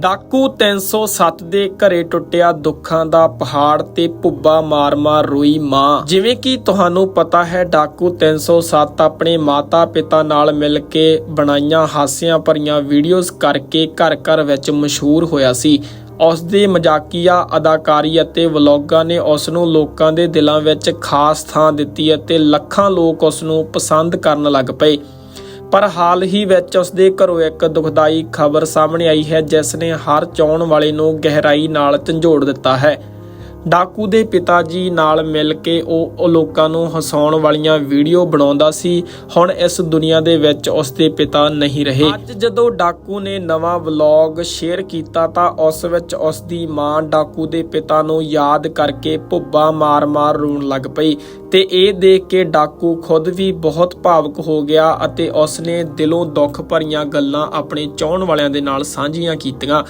ਡਾਕੂ 307 ਦੇ ਘਰੇ ਟੁੱਟਿਆ ਦੁੱਖਾਂ ਦਾ ਪਹਾੜ ਤੇ ਭੁੱਬਾ ਮਾਰ-ਮਾਰ ਰੋਈ ਮਾਂ। ਜਿਵੇਂ ਕਿ ਤੁਹਾਨੂੰ ਪਤਾ ਹੈ, ਡਾਕੂ 307 ਆਪਣੇ ਮਾਤਾ-ਪਿਤਾ ਨਾਲ ਮਿਲ ਕੇ ਬਣਾਈਆਂ ਹਾਸਿਆਂ ਭਰੀਆਂ ਵੀਡੀਓਜ਼ ਕਰਕੇ ਘਰ-ਘਰ ਵਿੱਚ ਮਸ਼ਹੂਰ ਹੋਇਆ ਸੀ। ਉਸ ਦੀ ਮਜ਼ਾਕੀਆ ਅਦਾਕਾਰੀ ਅਤੇ ਵਲੌਗਾਂ ਨੇ ਉਸ ਨੂੰ ਲੋਕਾਂ ਦੇ ਦਿਲਾਂ ਵਿੱਚ ਖਾਸ ਥਾਂ ਦਿੱਤੀ ਅਤੇ ਲੱਖਾਂ ਲੋਕ ਉਸ ਨੂੰ ਪਸੰਦ ਕਰਨ ਲੱਗ ਪਏ। ਪਰ ਹਾਲ ਹੀ ਵਿੱਚ ਉਸ ਦੇ ਘਰੋਂ ਇੱਕ ਦੁਖਦਾਈ ਖਬਰ ਸਾਹਮਣੇ ਆਈ ਹੈ ਜਿਸ ਨੇ ਹਰ ਚਾਹਣ ਵਾਲੇ ਨੂੰ ਗਹਿਰਾਈ ਨਾਲ ਝੰਜੋੜ ਦਿੱਤਾ ਹੈ। ਡਾਕੂ ਦੇ ਪਿਤਾ ਜੀ ਨਾਲ ਮਿਲ ਕੇ ਉਹ ਲੋਕਾਂ ਨੂੰ ਹਸਾਉਣ ਵਾਲੀਆਂ ਵੀਡੀਓ ਬਣਾਉਂਦਾ ਸੀ। ਹੁਣ ਇਸ ਦੁਨੀਆ ਦੇ ਵਿੱਚ ਉਸ ਦੇ ਪਿਤਾ ਨਹੀਂ ਰਹੇ। ਅੱਜ ਜਦੋਂ ਡਾਕੂ ਨੇ ਨਵਾਂ ਵਲੌਗ ਸ਼ੇਅਰ ਕੀਤਾ ਤਾਂ ਉਸ ਵਿੱਚ ਉਸ ਦੀ ਮਾਂ ਡਾਕੂ ਦੇ ਪਿਤਾ ਨੂੰ ਯਾਦ ਕਰਕੇ ਭੁੱਬਾ ਮਾਰ-ਮਾਰ ਰੋਣ ਲੱਗ ਪਈ ਤੇ ਇਹ ਦੇਖ ਕੇ ਡਾਕੂ ਖੁਦ ਵੀ ਬਹੁਤ ਭਾਵੁਕ ਹੋ ਗਿਆ ਅਤੇ ਉਸਨੇ ਦਿਲੋਂ ਦੁੱਖ ਭਰੀਆਂ ਗੱਲਾਂ ਆਪਣੇ ਚਾਹਣ ਵਾਲਿਆਂ ਦੇ ਨਾਲ ਸਾਂਝੀਆਂ ਕੀਤੀਆਂ।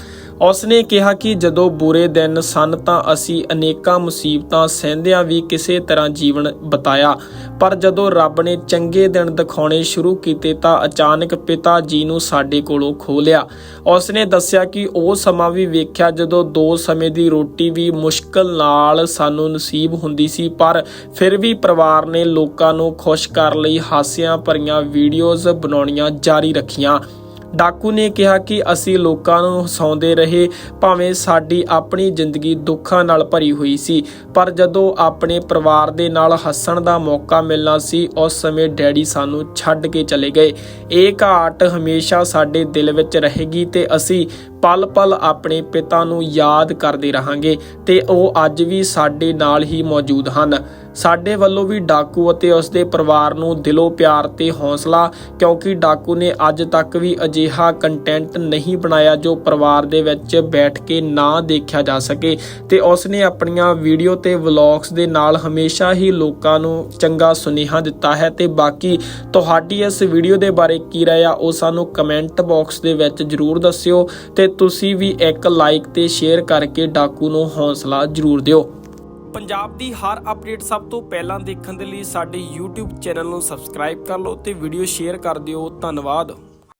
ਉਸਨੇ ਕਿਹਾ ਕਿ ਜਦੋਂ ਬੁਰੇ ਦਿਨ ਸਨ ਤਾਂ ਅਸੀਂ ਅਨੇਕਾਂ ਮੁਸੀਬਤਾਂ ਸਹਿੰਦਿਆਂ ਵੀ ਕਿਸੇ ਤਰ੍ਹਾਂ ਜੀਵਨ ਬਤਾਇਆ। ਪਰ ਜਦੋਂ ਰੱਬ ਨੇ ਚੰਗੇ ਦਿਨ ਦਿਖਾਉਣੇ ਸ਼ੁਰੂ ਕੀਤੇ ਤਾਂ ਅਚਾਨਕ ਪਿਤਾ ਜੀ ਨੂੰ ਸਾਡੇ ਕੋਲੋਂ ਖੋ ਲਿਆ। ਉਸ ਨੇ ਦੱਸਿਆ ਕਿ ਉਹ ਸਮਾਂ ਵੀ ਵੇਖਿਆ ਜਦੋਂ ਦੋ ਸਮੇਂ ਦੀ ਰੋਟੀ ਵੀ ਮੁਸ਼ਕਲ ਨਾਲ ਸਾਨੂੰ ਨਸੀਬ ਹੁੰਦੀ ਸੀ, ਪਰ ਫਿਰ ਵੀ ਪਰਿਵਾਰ ਨੇ ਲੋਕਾਂ ਨੂੰ ਖੁਸ਼ ਕਰਨ ਲਈ ਹਾਸਿਆਂ ਭਰੀਆਂ ਵੀਡੀਓਜ਼ ਬਣਾਉਣੀਆਂ ਜਾਰੀ ਰੱਖੀਆਂ। ਡਾਕੂ ਨੇ ਕਿਹਾ ਕਿ ਅਸੀਂ ਲੋਕਾਂ ਨੂੰ ਹਸਾਉਂਦੇ ਰਹੇ, ਭਾਵੇਂ ਸਾਡੀ ਆਪਣੀ ਜ਼ਿੰਦਗੀ ਦੁੱਖਾਂ ਨਾਲ ਭਰੀ ਹੋਈ ਸੀ, ਪਰ ਜਦੋਂ ਆਪਣੇ ਪਰਿਵਾਰ ਦੇ ਨਾਲ ਹੱਸਣ ਦਾ ਮੌਕਾ ਮਿਲਣਾ ਸੀ, ਉਸ ਸਮੇਂ ਡੈਡੀ ਸਾਨੂੰ ਛੱਡ ਕੇ ਚਲੇ ਗਏ। ਇਹ ਘਾਟ ਹਮੇਸ਼ਾ ਸਾਡੇ ਦਿਲ ਵਿੱਚ ਰਹੇਗੀ ਤੇ ਅਸੀਂ ਪਲ-ਪਲ ਆਪਣੇ ਪਿਤਾ ਨੂੰ ਯਾਦ ਕਰਦੇ ਰਹਾਂਗੇ ਤੇ ਉਹ ਅੱਜ ਵੀ ਸਾਡੇ ਨਾਲ ਹੀ ਮੌਜੂਦ ਹਨ। ਸਾਡੇ ਵੱਲੋਂ ਵੀ ਡਾਕੂ ਅਤੇ ਉਸ ਦੇ ਪਰਿਵਾਰ ਨੂੰ ਦਿਲੋਂ ਪਿਆਰ ਤੇ ਹੌਸਲਾ, ਕਿਉਂਕਿ ਡਾਕੂ ਨੇ ਅੱਜ ਤੱਕ ਵੀ ਅਜਿਹਾ ਕੰਟੈਂਟ ਨਹੀਂ ਬਣਾਇਆ ਜੋ ਪਰਿਵਾਰ ਦੇ ਵਿੱਚ ਬੈਠ ਕੇ ਨਾ ਦੇਖਿਆ ਜਾ ਸਕੇ ਤੇ ਉਸ ਨੇ ਆਪਣੀਆਂ ਵੀਡੀਓ ਤੇ ਵਲੌਗਸ ਦੇ ਨਾਲ ਹਮੇਸ਼ਾ ਹੀ ਲੋਕਾਂ ਨੂੰ ਚੰਗਾ ਸੁਨੇਹਾ ਦਿੱਤਾ ਹੈ ਤੇ ਬਾਕੀ ਤੁਹਾਡੀ ਇਸ ਵੀਡੀਓ ਦੇ ਬਾਰੇ ਕੀ ਰਾਏ ਆ, ਉਹ ਸਾਨੂੰ ਕਮੈਂਟ ਬਾਕਸ ਦੇ ਵਿੱਚ ਜਰੂਰ ਦੱਸਿਓ ਤੇ ਤੁਸੀਂ ਵੀ ਇੱਕ ਲਾਈਕ ਤੇ ਸ਼ੇਅਰ ਕਰਕੇ ਡਾਕੂ ਨੂੰ ਹੌਸਲਾ ਜਰੂਰ ਦਿਓ। ਪੰਜਾਬ ਦੀ ਹਰ ਅਪਡੇਟ ਸਭ ਤੋਂ ਪਹਿਲਾਂ ਦੇਖਣ ਦੇ ਲਈ ਸਾਡੇ YouTube ਚੈਨਲ ਨੂੰ ਸਬਸਕ੍ਰਾਈਬ ਕਰ ਲਓ ਤੇ ਵੀਡੀਓ ਸ਼ੇਅਰ ਕਰ ਦਿਓ। ਧੰਨਵਾਦ।